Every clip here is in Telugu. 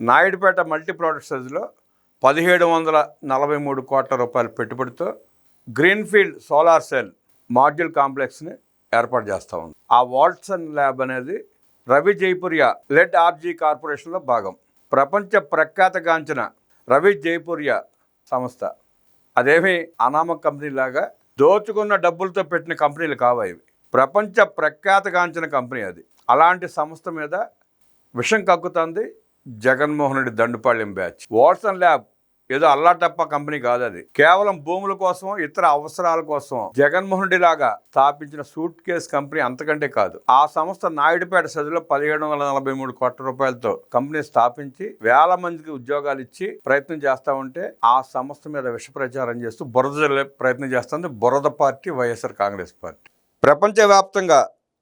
నాయుడుపేట మల్టీ ప్రొడక్ట్స్లో పదిహేడు వందల నలభై మూడు కోట్ల రూపాయల పెట్టుబడితో గ్రీన్ఫీల్డ్ సోలార్ సెల్ మాడ్యూల్ కాంప్లెక్స్ని ఏర్పాటు చేస్తూ ఉంది. ఆ వాట్సన్ ల్యాబ్ అనేది రవి జైపురియా లెడ్ ఆర్జీ కార్పొరేషన్లో భాగం. ప్రపంచ ప్రఖ్యాతగాంచిన రవి జైపురియా సంస్థ. అదేమి అనామక కంపెనీ లాగా దోచుకున్న డబ్బులతో పెట్టిన కంపెనీలు కావాయి ప్రపంచ ప్రఖ్యాతగాంచిన కంపెనీ అది. అలాంటి సంస్థ మీద విషం కక్కుతుంది. Jaganmohan Reddy Dandupalyam batch. Watson lab ఏదో అల్లాటప్ప కంపెనీ కాదు అది. కేవలం భూముల కోసం ఇతర అవసరాల కోసం జగన్మోహన్ రెడ్డి లాగా స్థాపించిన సూట్ కేస్ కంపెనీ అంతకంటే కాదు. ఆ సంస్థ నాయుడుపేట సదిలో పదిహేడు వందల నలభై మూడు కోట్ల రూపాయలతో కంపెనీ స్థాపించి వేల మందికి ఉద్యోగాలు ఇచ్చి ప్రయత్నం చేస్తా ఉంటే ఆ సంస్థ మీద విష ప్రచారం చేస్తూ బురద ప్రయత్నం చేస్తుంది బురద పార్టీ వైఎస్ఆర్ కాంగ్రెస్ పార్టీ. ప్రపంచవ్యాప్తంగా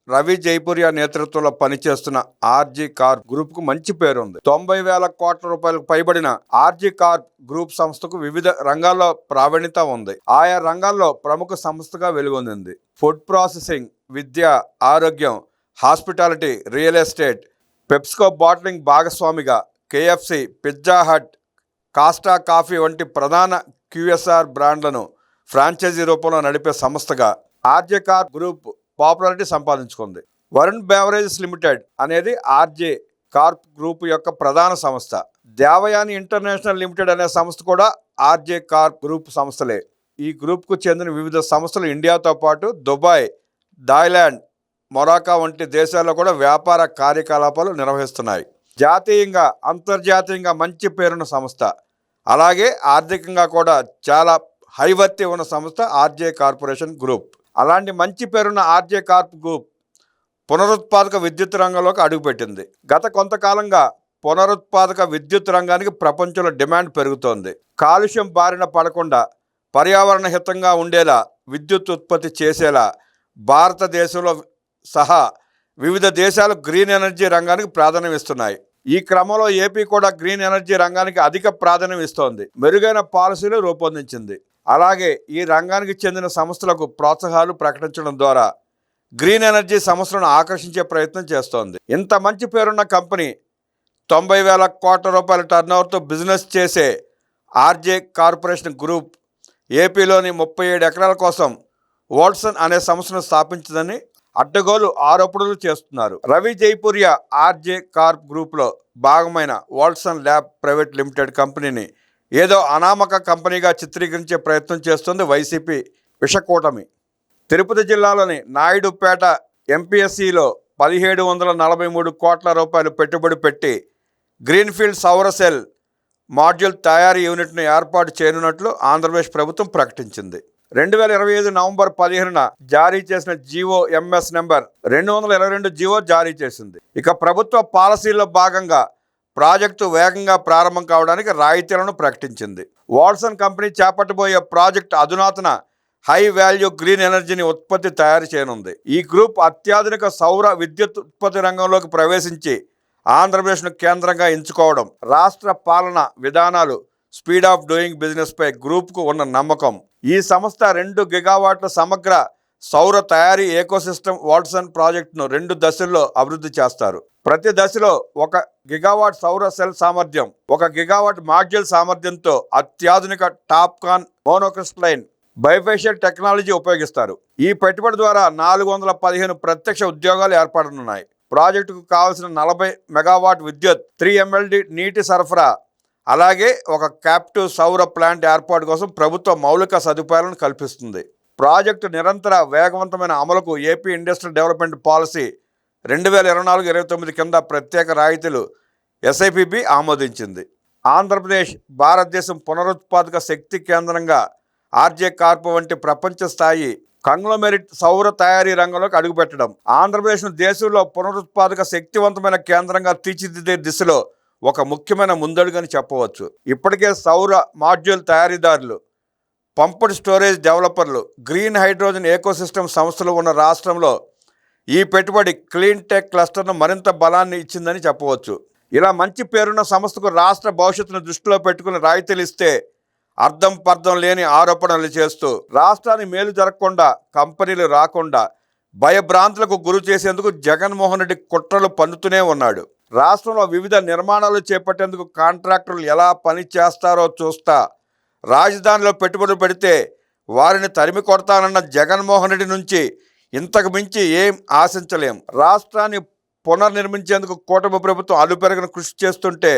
రవి జైపూరియా నేతృత్వంలో పనిచేస్తున్న ఆర్జీ కార్ గ్రూప్కు మంచి పేరు ఉంది తొంభై వేల కోట్ల రూపాయలకు పైబడిన ఆర్జీ కార్ గ్రూప్ సంస్థకు వివిధ రంగాల్లో ప్రావీణ్యత ఉంది. ఆయా రంగాల్లో ప్రముఖ సంస్థగా వెలుగొందింది. ఫుడ్ ప్రాసెసింగ్ విద్య ఆరోగ్యం hospitality real estate PepsiCo bottling భాగస్వామిగా KFC Pizza Hut Costa Coffee వంటి ప్రధాన క్యూఎస్ఆర్ బ్రాండ్లను ఫ్రాంచైజీ రూపంలో నడిపే సంస్థగా ఆర్జే కార్ గ్రూప్ పాపులారిటీ సంపాదించుకుంది. వరుణ్ బెవరేజెస్ లిమిటెడ్ అనేది ఆర్జే కార్ప్ గ్రూప్ యొక్క ప్రధాన సంస్థ. దేవయాని ఇంటర్నేషనల్ లిమిటెడ్ అనే సంస్థ కూడా ఆర్జే కార్ప్ గ్రూప్ సంస్థలే. ఈ గ్రూప్కు చెందిన వివిధ సంస్థలు ఇండియాతో పాటు దుబాయ్ థాయిలాండ్ మొరాకా వంటి దేశాల్లో కూడా వ్యాపార కార్యకలాపాలు నిర్వహిస్తున్నాయి. జాతీయంగా అంతర్జాతీయంగా మంచి పేరున్న సంస్థ. అలాగే ఆర్థికంగా కూడా చాలా హైవర్తి ఉన్న సంస్థ ఆర్జే కార్పొరేషన్ గ్రూప్. అలాంటి మంచి పేరున్న ఆర్జే కార్ప్ గ్రూప్ పునరుత్పాదక విద్యుత్ రంగంలోకి అడుగుపెట్టింది. గత కొంతకాలంగా పునరుత్పాదక విద్యుత్ రంగానికి ప్రపంచంలో డిమాండ్ పెరుగుతోంది. కాలుష్యం బారిన పడకుండా పర్యావరణ హితంగా ఉండేలా విద్యుత్ ఉత్పత్తి చేసేలా భారతదేశంలో సహా వివిధ దేశాలు గ్రీన్ ఎనర్జీ రంగానికి ప్రాధాన్యం ఇస్తున్నాయి. ఈ క్రమంలో ఏపీ కూడా గ్రీన్ ఎనర్జీ రంగానికి అధిక ప్రాధాన్యం ఇస్తోంది. మెరుగైన పాలసీలు రూపొందించింది. అలాగే ఈ రంగానికి చెందిన సంస్థలకు ప్రోత్సాహాలు ప్రకటించడం ద్వారా గ్రీన్ ఎనర్జీ సంస్థలను ఆకర్షించే ప్రయత్నం చేస్తోంది. ఇంత మంచి పేరున్న కంపెనీ తొంభై వేల కోట్ల రూపాయల టర్నోవర్తో బిజినెస్ చేసే ఆర్జే కార్పొరేషన్ గ్రూప్ ఏపీలోని ముప్పై ఏడు ఎకరాల కోసం వాట్సన్ అనే సంస్థను స్థాపించిందని అడ్డగోలు ఆరోపణలు చేస్తున్నారు. రవి జైపూరియా ఆర్జే కార్ప్ గ్రూప్లో భాగమైన వాట్సన్ ల్యాబ్ ప్రైవేట్ లిమిటెడ్ కంపెనీని ఏదో అనామక కంపెనీగా చిత్రీకరించే ప్రయత్నం చేస్తుంది వైసీపీ విషకూటమి. తిరుపతి జిల్లాలోని నాయుడుపేట ఎంపీఎస్సిలో పదిహేడు వందల నలభై మూడు కోట్ల రూపాయలు పెట్టుబడి పెట్టి గ్రీన్ఫీల్డ్ సౌర సెల్ మాడ్యూల్ తయారీ యూనిట్ను ఏర్పాటు చేయనున్నట్లు ఆంధ్రప్రదేశ్ ప్రభుత్వం ప్రకటించింది. రెండు వేల ఇరవై ఐదు నవంబర్ పదిహేనున జారీ చేసిన జీవో ఎంఎస్ నెంబర్ రెండు వందల ఇరవై రెండు జీవో జారీ చేసింది. ఇక ప్రభుత్వ పాలసీల్లో భాగంగా ప్రాజెక్టు వేగంగా ప్రారంభం కావడానికి రాయితీలను ప్రకటించింది. వాట్సన్ కంపెనీ చేపట్టబోయే ప్రాజెక్టు అధునాతన హై వాల్యూ గ్రీన్ ఎనర్జీని ఉత్పత్తి తయారు చేయనుంది. ఈ గ్రూప్ అత్యాధునిక సౌర విద్యుత్ ఉత్పత్తి రంగంలోకి ప్రవేశించి ఆంధ్రప్రదేశ్ను కేంద్రంగా ఎంచుకోవడం రాష్ట్ర పాలన విధానాలు స్పీడ్ ఆఫ్ డూయింగ్ బిజినెస్పై గ్రూప్కు ఉన్న నమ్మకం. ఈ సంస్థ రెండు గిగావాట్ల సమగ్ర సౌర తయారీ ఏకోసిస్టమ్ వాట్సన్ ప్రాజెక్టును రెండు దశల్లో అభివృద్ధి చేస్తారు. ప్రతి దశలో ఒక గిగావాట్ సౌర సెల్ సామర్థ్యం ఒక గిగావాట్ మాడ్యూల్ సామర్థ్యంతో అత్యాధునిక టాప్కాన్ మోనోక్రిస్టలైన్ బైఫేషియల్ టెక్నాలజీ ఉపయోగిస్తారు. ఈ పెట్టుబడి ద్వారా నాలుగు వందల పదిహేను ప్రత్యక్ష ఉద్యోగాలు ఏర్పడనున్నాయి. ప్రాజెక్టుకు కావాల్సిన నలభై మెగావాట్ విద్యుత్ త్రీ ఎంఎల్డి నీటి సరఫరా అలాగే ఒక క్యాప్టివ్ సౌర ప్లాంట్ ఏర్పాటు కోసం ప్రభుత్వ మౌలిక సదుపాయాలను కల్పిస్తుంది. ప్రాజెక్టు నిరంతర వేగవంతమైన అమలుకు ఏపీ ఇండస్ట్రియల్ డెవలప్మెంట్ పాలసీ రెండు వేల ఇరవై నాలుగు ఇరవై తొమ్మిది కింద ప్రత్యేక రాయితీలు ఎస్ఐపిబి ఆమోదించింది. ఆంధ్రప్రదేశ్ భారతదేశం పునరుత్పాదక శక్తి కేంద్రంగా ఆర్జే కార్పు వంటి ప్రపంచ స్థాయి కంగ్లోమెరిట్ సౌర తయారీ రంగంలోకి అడుగుపెట్టడం. ఆంధ్రప్రదేశ్ను దేశంలో పునరుత్పాదక శక్తివంతమైన కేంద్రంగా తీర్చిదిద్దే దిశలో ఒక ముఖ్యమైన ముందడుగని చెప్పవచ్చు. ఇప్పటికే సౌర మాడ్యూల్ తయారీదారులు పంప్డ్ స్టోరేజ్ డెవలపర్లు గ్రీన్ హైడ్రోజన్ ఏకోసిస్టమ్ సంస్థలు ఉన్న రాష్ట్రంలో ఈ పెట్టుబడి క్లీన్ టెక్ క్లస్టర్ను మరింత బలాన్ని ఇచ్చిందని చెప్పవచ్చు. ఇలా మంచి పేరున్న సంస్థకు రాష్ట్ర భవిష్యత్తును దృష్టిలో పెట్టుకుని రాయితీలు ఇస్తే అర్థం పర్థం లేని ఆరోపణలు చేస్తూ రాష్ట్రాన్ని మేలు జరగకుండా కంపెనీలు రాకుండా భయభ్రాంతులకు గురి చేసేందుకు జగన్మోహన్ రెడ్డి కుట్రలు పన్నుతూనే ఉన్నాడు. రాష్ట్రంలో వివిధ నిర్మాణాలు చేపట్టేందుకు కాంట్రాక్టర్లు ఎలా పని చేస్తారో చూస్తా రాజధానిలో పెట్టుబడులు పెడితే వారిని తరిమి కొడతానన్న జగన్మోహన్ రెడ్డి నుంచి ఇంతకు మించి ఏం ఆశించలేం. రాష్ట్రాన్ని పునర్నిర్మించేందుకు కూటమి ప్రభుత్వం అలుపెరగని కృషి చేస్తుంటే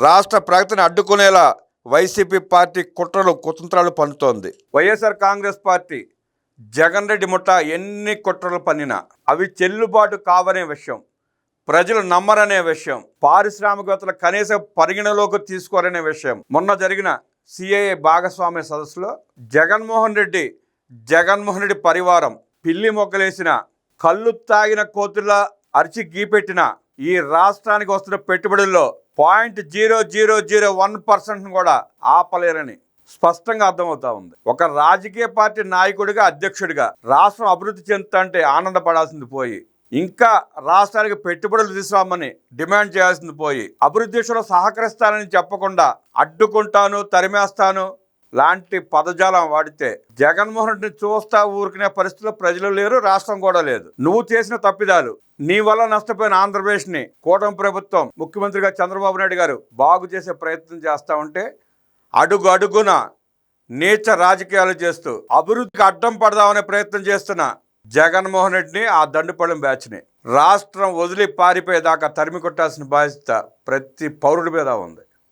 రాష్ట్ర ప్రగతిని అడ్డుకునేలా వైసీపీ పార్టీ కుట్రలు కుతంత్రాలు పన్నుతోంది. వైఎస్ఆర్ కాంగ్రెస్ పార్టీ జగన్ రెడ్డి ముఠా ఎన్ని కుట్రలు పన్నినా అవి చెల్లుబాటు కావనే విషయం. ప్రజలు నమ్మరనే విషయం. పారిశ్రామికవేత్తలు కనీస పరిగణలోకి తీసుకోరనే విషయం. మొన్న జరిగిన సిఐఏ భాగస్వామ్య సదస్సులో జగన్మోహన్ రెడ్డి జగన్మోహన్ రెడ్డి పరివారం పిల్లి మొక్కలేసిన కళ్ళు తాగిన కోతుల్లా అరిచి గీపెట్టిన ఈ రాష్ట్రానికి వస్తున్న పెట్టుబడుల్లో point zero zero zero one percent కూడా ఆపలేరని స్పష్టంగా అర్థమవుతా ఉంది. ఒక రాజకీయ పార్టీ నాయకుడిగా అధ్యక్షుడిగా రాష్ట్రం అభివృద్ధి చెందుతుంటే ఆనందపడాల్సింది పోయి ఇంకా రాష్ట్రానికి పెట్టుబడులు తీసుకురామని డిమాండ్ చేయాల్సింది పోయి అభివృద్ధి విషయంలో సహకరిస్తానని చెప్పకుండా అడ్డుకుంటాను తరిమేస్తాను లాంటి పదజాలం వాడితే జగన్మోహన్ రెడ్డిని చూస్తా ఊరుకునే పరిస్థితిలో ప్రజలు లేరు రాష్ట్రం కూడా లేదు. నువ్వు చేసిన తప్పిదాలు నీ వల్ల నష్టపోయిన ఆంధ్రప్రదేశ్ని కూటమి ప్రభుత్వం ముఖ్యమంత్రిగా చంద్రబాబు నాయుడు గారు బాగు చేసే ప్రయత్నం చేస్తా ఉంటే అడుగు అడుగున నీచ రాజకీయాలు చేస్తూ అభివృద్ధికి అడ్డం పడదామనే ప్రయత్నం చేస్తున్న జగన్మోహన్ రెడ్డిని ఆ దండుపళ్ళం బ్యాచ్ని. రాష్ట్రం వదిలి పారిపోయేదాకా తరిమి కొట్టాల్సిన బాధ్యత ప్రతి పౌరుడి మీద ఉంది.